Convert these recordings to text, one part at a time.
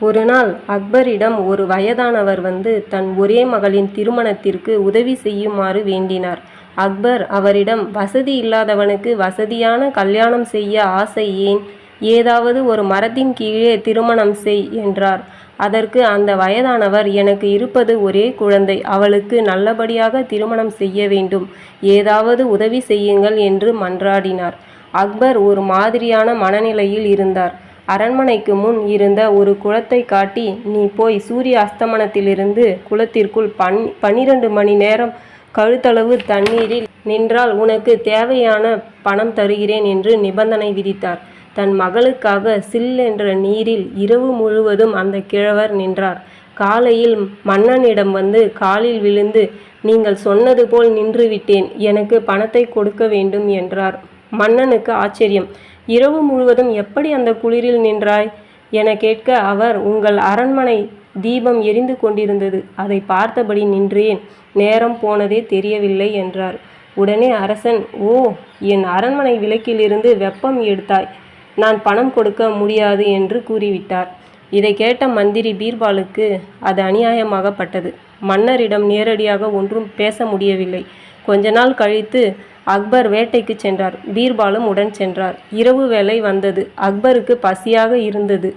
ஒரு நாள் அக்பரிடம் ஒரு வயதானவர் வந்து தன் ஒரே மகளின் திருமணத்திற்கு உதவி செய்யுமாறு வேண்டினார். அக்பர் அவரிடம் வசதி இல்லாதவனுக்கு வசதியான கல்யாணம் செய்ய ஆசை ஏன்? ஏதாவது ஒரு மரத்தின் கீழே திருமணம் செய் என்றார். அதற்கு அந்த வயதானவர் எனக்கு இருப்பது ஒரே குழந்தை. அவளுக்கு நல்லபடியாக திருமணம் செய்ய வேண்டும். ஏதாவது உதவி செய்யுங்கள் என்று மன்றாடினார். அக்பர் ஒரு மாதிரியான மனநிலையில் இருந்தார். அரண்மனைக்கு முன் இருந்த ஒரு குளத்தை காட்டி நீ போய் சூரிய அஸ்தமனத்திலிருந்து குளத்திற்குள் பன் பனிரெண்டு மணி நேரம் கழுத்தளவு தண்ணீரில் நின்றால் உனக்கு தேவையான பணம் தருகிறேன் என்று நிபந்தனை விதித்தார். தன் மகளுக்காக சில் என்ற நீரில் இரவு முழுவதும் அந்த கிழவர் நின்றார். காலையில் மன்னனிடம் வந்து காலில் விழுந்து நீங்கள் சொன்னது போல் நின்றுவிட்டேன் எனக்கு பணத்தை கொடுக்க வேண்டும் என்றார். மன்னனுக்கு ஆச்சரியம். இரவு முழுவதும் எப்படி அந்த குளிரில் நின்றாய்? என கேட்க அவர் உங்கள் அரண்மனை தீபம் எரிந்து கொண்டிருந்தது. அதை பார்த்தபடி நின்றேன். நேரம் போனதே தெரியவில்லை என்றார். உடனே அரசன் ஓ என் அரண்மனை விளக்கிலிருந்து வெப்பம் எடுத்தாய். நான் பணம் கொடுக்க முடியாது என்று கூறிவிட்டார். இதை கேட்ட மந்திரி பீர்பாலுக்கு அது அநியாயமாகப்பட்டது. மன்னரிடம் நேரடியாக ஒன்றும் பேச முடியவில்லை. கொஞ்ச நாள் கழித்து அக்பர் வேட்டைக்கு சென்றார். பீர்பாலும் உடன் சென்றார். இரவு வேலை வந்தது. அக்பருக்கு பசியாக இருந்தது.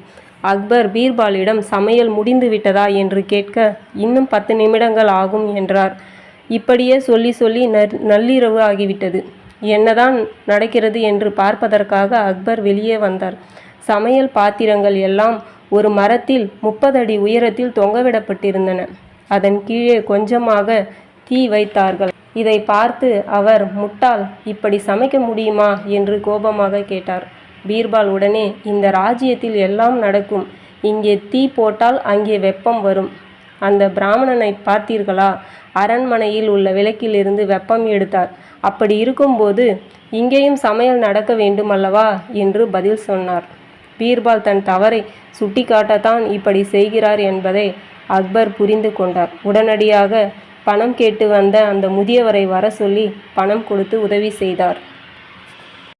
அக்பர் பீர்பாலிடம் சமையல் முடிந்து விட்டதா என்று கேட்க இன்னும் பத்து நிமிடங்கள் ஆகும் என்றார். இப்படியே சொல்லி சொல்லி நர் நள்ளிரவு ஆகிவிட்டது. என்னதான் நடக்கிறது? என்று பார்ப்பதற்காக அக்பர் வெளியே வந்தார். சமையல் பாத்திரங்கள் எல்லாம் ஒரு மரத்தில் முப்பது அடி உயரத்தில் தொங்கவிடப்பட்டிருந்தன. அதன் கீழே கொஞ்சமாக தீ வைத்தார்கள். இதை பார்த்து அவர் முட்டாள் இப்படி சமைக்க முடியுமா? என்று கோபமாக கேட்டார். பீர்பால் உடனே இந்த ராஜ்யத்தில் எல்லாம் நடக்கும். இங்கே தீ போட்டால் அங்கே வெப்பம் வரும். அந்த பிராமணனை பார்த்தீர்களா? அரண்மனையில் உள்ள விளக்கிலிருந்து வெப்பம் எடுத்தார். அப்படி இருக்கும்போது இங்கேயும் சமையல் நடக்க வேண்டும் அல்லவா என்று பதில் சொன்னார். பீர்பால் தன் தவறை சுட்டிக்காட்டத்தான் இப்படி செய்கிறார் என்பதை அக்பர் புரிந்து கொண்டார். உடனடியாக பணம் கேட்டு வந்த அந்த முதியவரை வர சொல்லி பணம் கொடுத்து உதவி செய்தார்.